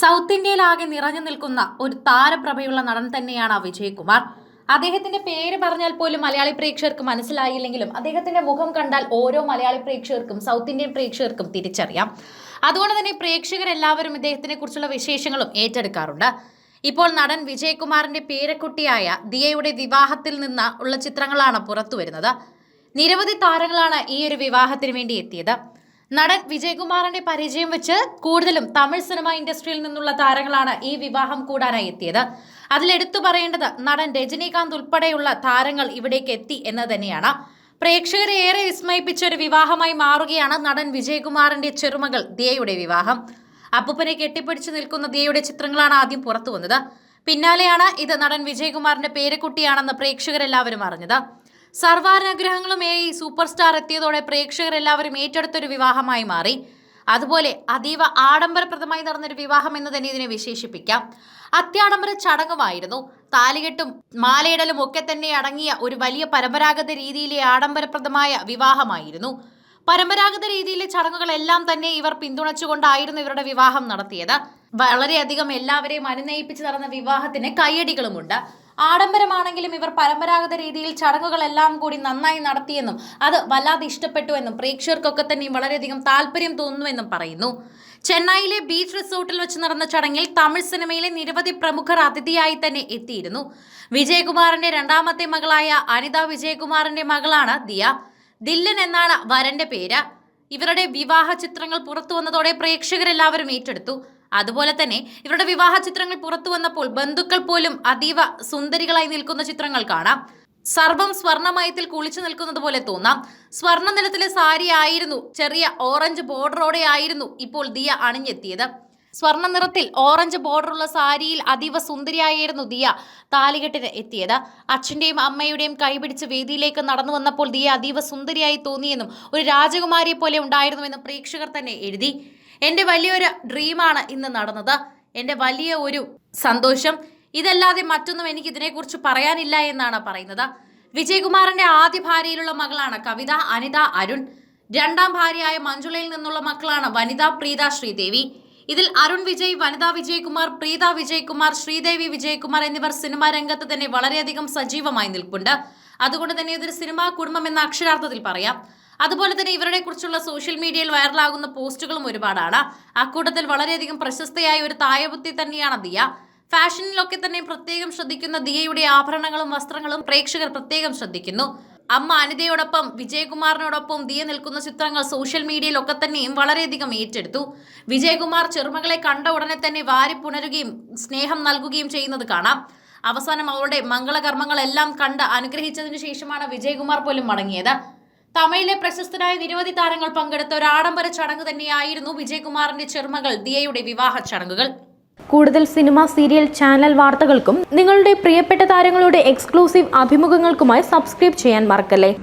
South ഇന്ത്യയിലാകെ നിറഞ്ഞു നിൽക്കുന്ന ഒരു താരപ്രഭയുള്ള നടൻ തന്നെയാണ് വിജയകുമാർ. അദ്ദേഹത്തിന്റെ പേര് പറഞ്ഞാൽ പോലും മലയാളി പ്രേക്ഷകർക്ക് മനസ്സിലായില്ലെങ്കിലും അദ്ദേഹത്തിന്റെ മുഖം കണ്ടാൽ ഓരോ മലയാളി പ്രേക്ഷകർക്കും സൗത്ത് ഇന്ത്യൻ പ്രേക്ഷകർക്കും തിരിച്ചറിയാം. അതുകൊണ്ട് തന്നെ പ്രേക്ഷകരെല്ലാവരും ഇദ്ദേഹത്തിനെ കുറിച്ചുള്ള വിശേഷങ്ങളും ഏറ്റെടുക്കാറുണ്ട്. ഇപ്പോൾ നടൻ വിജയകുമാറിന്റെ പേരക്കുട്ടിയായ ദിയയുടെ വിവാഹത്തിൽ നിന്ന് ഉള്ള ചിത്രങ്ങളാണ് പുറത്തു വരുന്നത് നിരവധി താരങ്ങളാണ് ഈ ഒരു വിവാഹത്തിന് വേണ്ടി എത്തിയത്. നടൻ വിജയകുമാറിന്റെ പരിചയം വെച്ച് കൂടുതലും തമിഴ് സിനിമ ഇൻഡസ്ട്രിയിൽ നിന്നുള്ള താരങ്ങളാണ് ഈ വിവാഹം കൂടാനായി എത്തിയത്. അതിലെടുത്തു പറയേണ്ടത് നടൻ രജനീകാന്ത് ഉൾപ്പെടെയുള്ള താരങ്ങൾ ഇവിടേക്ക് എത്തി എന്ന് തന്നെയാണ്. പ്രേക്ഷകരെ ഏറെ വിസ്മയിപ്പിച്ച ഒരു വിവാഹമായി മാറുകയാണ് നടൻ വിജയകുമാറിന്റെ ചെറുമകൾ ദിയയുടെ വിവാഹം. അപ്പൂപ്പനെ കെട്ടിപ്പിടിച്ചു നിൽക്കുന്ന ദിയയുടെ ചിത്രങ്ങളാണ് ആദ്യം പുറത്തു വന്നത് പിന്നാലെയാണ് ഇത് നടൻ വിജയകുമാറിന്റെ പേരക്കുട്ടിയാണെന്ന് പ്രേക്ഷകരെല്ലാവരും അറിഞ്ഞത്. സർവാനുഗ്രഹങ്ങളും ഏ ഈ സൂപ്പർ സ്റ്റാർ എത്തിയതോടെ പ്രേക്ഷകരെല്ലാവരും ഏറ്റെടുത്തൊരു വിവാഹമായി മാറി. അതുപോലെ അതീവ ആഡംബരപ്രദമായി നടന്നൊരു വിവാഹം എന്ന് തന്നെ ഇതിനെ വിശേഷിപ്പിക്കാം. അത്യാഡംബര ചടങ്ങുമായിരുന്നു. താലികെട്ടും മാലയിടലും ഒക്കെ തന്നെ അടങ്ങിയ ഒരു വലിയ പരമ്പരാഗത രീതിയിലെ ആഡംബരപ്രദമായ വിവാഹമായിരുന്നു. പരമ്പരാഗത രീതിയിലെ ചടങ്ങുകളെല്ലാം തന്നെ ഇവർ പിന്തുണച്ചുകൊണ്ടായിരുന്നു ഇവരുടെ വിവാഹം നടത്തിയത്. വളരെയധികം എല്ലാവരെയും അനുനയിപ്പിച്ച് നടന്ന വിവാഹത്തിന് കയ്യടികളുമുണ്ട്. ആഡംബരമാണെങ്കിലും ഇവർ പരമ്പരാഗത രീതിയിൽ ചടങ്ങുകളെല്ലാം കൂടി നന്നായി നടത്തിയെന്നും അത് വല്ലാതെ ഇഷ്ടപ്പെട്ടു എന്നും പ്രേക്ഷകർക്കൊക്കെ തന്നെ വളരെയധികം താല്പര്യം തോന്നുന്നുവെന്നും പറയുന്നു. ചെന്നൈയിലെ ബീച്ച് റിസോർട്ടിൽ വെച്ച് നടന്ന ചടങ്ങിൽ തമിഴ് സിനിമയിലെ നിരവധി പ്രമുഖർ അതിഥിയായി തന്നെ എത്തിയിരുന്നു. വിജയകുമാറിന്റെ രണ്ടാമത്തെ മകളായ അനിത വിജയകുമാറിന്റെ മകളാണ് ദിയ. ദില്ലൻ എന്നാണ് വരന്റെ പേര്. ഇവരുടെ വിവാഹ ചിത്രങ്ങൾ പുറത്തു വന്നതോടെ പ്രേക്ഷകരെല്ലാവരും ഏറ്റെടുത്തു. അതുപോലെ തന്നെ ഇവരുടെ വിവാഹ ചിത്രങ്ങൾ പുറത്തു വന്നപ്പോൾ ബന്ധുക്കൾ പോലും അതീവ സുന്ദരികളായി നിൽക്കുന്ന ചിത്രങ്ങൾ കാണാം. സർവം സ്വർണമയത്തിൽ കുളിച്ചു നിൽക്കുന്നത് പോലെ തോന്നാം. സ്വർണ നിലത്തിലെ സാരി ആയിരുന്നു ചെറിയ ഓറഞ്ച് ബോർഡറോടെ ആയിരുന്നു ഇപ്പോൾ ദിയ അണിഞ്ഞെത്തിയത്. സ്വർണ നിറത്തിൽ ഓറഞ്ച് ബോർഡറുള്ള സാരിയിൽ അതീവ സുന്ദരിയായിരുന്നു ദിയ താലികെട്ടിന് എത്തിയത്. അച്ഛന്റെയും അമ്മയുടെയും കൈപിടിച്ച് വേദിയിലേക്ക് നടന്നു വന്നപ്പോൾ ദിയ അതീവ സുന്ദരിയായി തോന്നിയെന്നും ഒരു രാജകുമാരിയെ പോലെ ഉണ്ടായിരുന്നുവെന്നും പ്രേക്ഷകർ തന്നെ എഴുതി. എന്റെ വലിയൊരു ഡ്രീമാണ് ഇന്ന് നടന്നത്. എന്റെ വലിയ ഒരു സന്തോഷം. ഇതല്ലാതെ മറ്റൊന്നും എനിക്ക് ഇതിനെക്കുറിച്ച് പറയാനില്ല എന്നാണ് പറയുന്നത്. വിജയകുമാറിന്റെ ആദ്യ ഭാര്യയിലുള്ള മകളാണ് കവിത അനിത അരുൺ. രണ്ടാം ഭാര്യയായ മഞ്ജുളയിൽ നിന്നുള്ള മക്കളാണ് വനിത പ്രീത ശ്രീദേവി. ഇതിൽ അരുൺ വിജയ് വനിത വിജയകുമാർ പ്രീത വിജയകുമാർ ശ്രീദേവി വിജയകുമാർ എന്നിവർ സിനിമാ രംഗത്ത് തന്നെ വളരെയധികം സജീവമായി നിൽപ്പുണ്ട്. അതുകൊണ്ട് തന്നെ ഇതൊരു സിനിമാ കുടുംബം എന്ന അക്ഷരാർത്ഥത്തിൽ പറയാം. അതുപോലെ തന്നെ ഇവരുടെ കുറിച്ചുള്ള സോഷ്യൽ മീഡിയയിൽ വൈറലാകുന്ന പോസ്റ്റുകളും ഒരുപാടാണ്. അക്കൂട്ടത്തിൽ വളരെയധികം പ്രശസ്തയായ ഒരു തായബുദ്ധി തന്നെയാണ് ദിയ. ഫാഷനിലൊക്കെ തന്നെ പ്രത്യേകം ശ്രദ്ധിക്കുന്ന ദിയയുടെ ആഭരണങ്ങളും വസ്ത്രങ്ങളും പ്രേക്ഷകർ പ്രത്യേകം ശ്രദ്ധിക്കുന്നു. അമ്മ അനിതയോടൊപ്പം വിജയകുമാറിനോടൊപ്പം ദിയ നിൽക്കുന്ന ചിത്രങ്ങൾ സോഷ്യൽ മീഡിയയിലൊക്കെ തന്നെയും വളരെയധികം ഏറ്റെടുത്തു. വിജയകുമാർ ചെറുമകളെ കണ്ട ഉടനെ തന്നെ വാരിപ്പുണരുകയും സ്നേഹം നൽകുകയും ചെയ്യുന്നത് കാണാം. അവസാനം അവളുടെ മംഗളകർമ്മങ്ങളെല്ലാം കണ്ട് അനുഗ്രഹിച്ചതിനു ശേഷമാണ് വിജയകുമാർ പോലും മടങ്ങിയത്. തമിഴിലെ പ്രശസ്തരായ നിരവധി താരങ്ങൾ പങ്കെടുത്ത ഒരു ആഡംബര ചടങ്ങ് തന്നെയായിരുന്നു വിജയകുമാറിന്റെ ചെറുമകൾ ദിയയുടെ വിവാഹ ചടങ്ങുകൾ. കൂടുതൽ സിനിമ സീരിയൽ ചാനൽ വാർത്തകൾക്കും നിങ്ങളുടെ പ്രിയപ്പെട്ട താരങ്ങളുടെ എക്സ്ക്ലൂസീവ് അഭിമുഖങ്ങൾക്കുമായി സബ്സ്ക്രൈബ് ചെയ്യാൻ മറക്കല്ലേ?